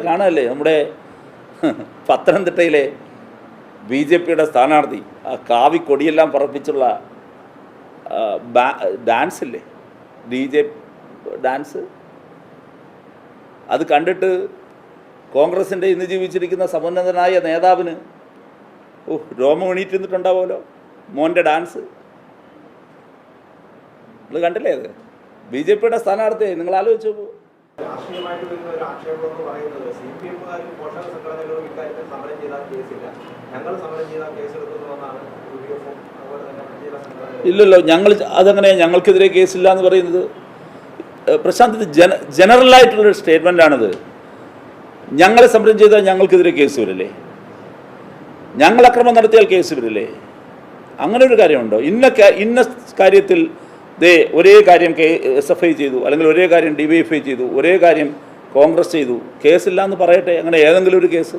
കാണാനല്ലേ നമ്മുടെ പത്തനംതിട്ടയിലെ B J പിയുടെ സ്ഥാനാർത്ഥി. ആ കാവി കൊടിയെല്ലാം പറപ്പിച്ചുള്ള ഡാൻസ് ഇല്ലേ ഡി ജെ ഡാൻസ്? അത് കണ്ടിട്ട് കോൺഗ്രസിന്റെ ഇന്ന് ജീവിച്ചിരിക്കുന്ന സമുന്നതനായ നേതാവിന് ഓ രോമം എണീറ്റിരുന്നിട്ടുണ്ടാവുമല്ലോ? മോന്റെ ഡാൻസ്? നിങ്ങൾ കണ്ടില്ലേ അത്? ബി ജെ പിയുടെ സ്ഥാനാർത്ഥിയായി. നിങ്ങൾ ആലോചിച്ചു ഒരു സമരം കേസില്ല. സമരം തന്നെ ഇല്ലല്ലോ ഞങ്ങൾ അതങ്ങനെ ഞങ്ങൾക്കെതിരെ കേസില്ല എന്ന് പറയുന്നത്. പ്രശാന്ത് ജന ജനറലായിട്ടുള്ളൊരു സ്റ്റേറ്റ്മെന്റാണിത് ഞങ്ങളെ സമരം ചെയ്താൽ ഞങ്ങൾക്കെതിരെ കേസ് വരില്ലേ? ഞങ്ങൾ അക്രമം നടത്തിയാൽ കേസ് വരില്ലേ? അങ്ങനെ ഒരു കാര്യമുണ്ടോ? ഇന്ന ഇന്ന കാര്യത്തിൽ ദേ ഒരേ കാര്യം കെ എസ് എഫ് ഐ ചെയ്തു അല്ലെങ്കിൽ ഒരേ കാര്യം ഡി വൈ എഫ് ഐ ചെയ്തു ഒരേ കാര്യം കോൺഗ്രസ് ചെയ്തു. കേസില്ല എന്ന് പറയട്ടെ അങ്ങനെ ഏതെങ്കിലും ഒരു കേസ്.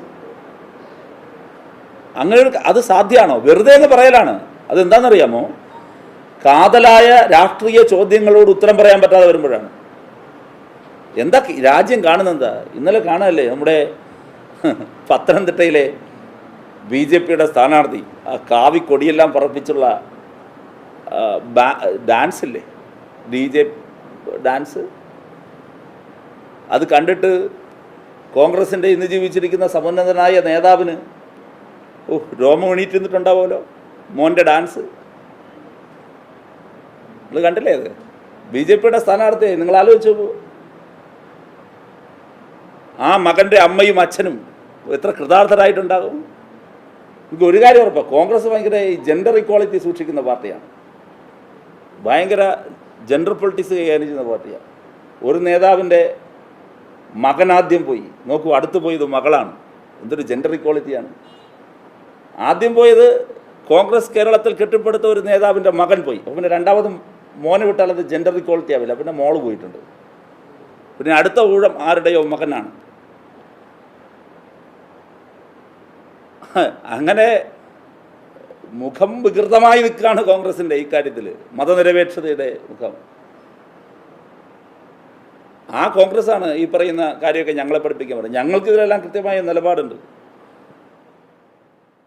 അങ്ങനെ ഒരു അത് സാധ്യമാണോ? വെറുതെ എന്ന് പറയലാണ്. അതെന്താണെന്നറിയാമോ? കാതലായ രാഷ്ട്രീയ ചോദ്യങ്ങളോട് ഉത്തരം പറയാൻ പറ്റാതെ വരുമ്പോഴാണ്. എന്താ രാജ്യം കാണുന്നെന്താ ഇന്നലെ കാണാനല്ലേ നമ്മുടെ പത്തനംതിട്ടയിലെ ബി ജെ പിയുടെ സ്ഥാനാർത്ഥി ആ കാവിക്കൊടിയെല്ലാം പറപ്പിച്ചുള്ള ഡാൻസ് ഇല്ലേ ഡി ജെ ഡാൻസ്? അത് കണ്ടിട്ട് കോൺഗ്രസിന്റെ ഇന്ന് ജീവിച്ചിരിക്കുന്ന സമുന്നതനായ നേതാവിന് ഓ രോമം എണീറ്റിരുന്നിട്ടുണ്ടാവുമല്ലോ? മോന്റെ ഡാൻസ്? നിങ്ങൾ കണ്ടില്ലേ അത്? ബി ജെ പിയുടെ സ്ഥാനാർത്ഥി നിങ്ങൾ ആലോചിച്ച് ആ മകന്റെ അമ്മയും അച്ഛനും എത്ര കൃതാർത്ഥരായിട്ടുണ്ടാകും? എനിക്ക് ഒരു കാര്യം ഉറപ്പാണ് കോൺഗ്രസ് ഭയങ്കര ജെൻഡർ ഇക്വാളിറ്റി സൂക്ഷിക്കുന്ന പാർട്ടിയാണ്. ഭയങ്കര ജെൻഡർ പൊളിറ്റിക്സ് കൈകാര്യം ചെയ്യുന്ന പാർട്ടിയാണ്. ഒരു നേതാവിന്റെ മകനാദ്യം പോയി. നോക്കൂ അടുത്ത് പോയത് മകളാണ്. എന്തൊരു ജെൻഡർ ഇക്വാളിറ്റിയാണ് ആദ്യം പോയത് കോൺഗ്രസ് കേരളത്തിൽ കെട്ടിപ്പടുത്ത ഒരു നേതാവിന്റെ മകൻ പോയി. അപ്പോൾ പിന്നെ രണ്ടാമത് മോനെ വിട്ടാൽ അത് ജെൻഡർ ഇക്വാളിറ്റി ആവില്ല. പിന്നെ മോൾ പോയിട്ടുണ്ട്. പിന്നെ അടുത്ത ഊഴം ആരുടെയോ മകനാണ്. അങ്ങനെ മുഖം വികൃതമായി നിൽക്കുകയാണ് കോൺഗ്രസിന്റെ ഇക്കാര്യത്തിൽ മതനിരപേക്ഷതയുടെ മുഖം. ആ കോൺഗ്രസ് ആണ് ഈ പറയുന്ന കാര്യമൊക്കെ ഞങ്ങളെ പഠിപ്പിക്കാൻ പറയുന്നത്. ഞങ്ങൾക്ക് ഇതിലെല്ലാം കൃത്യമായ നിലപാടുണ്ട്.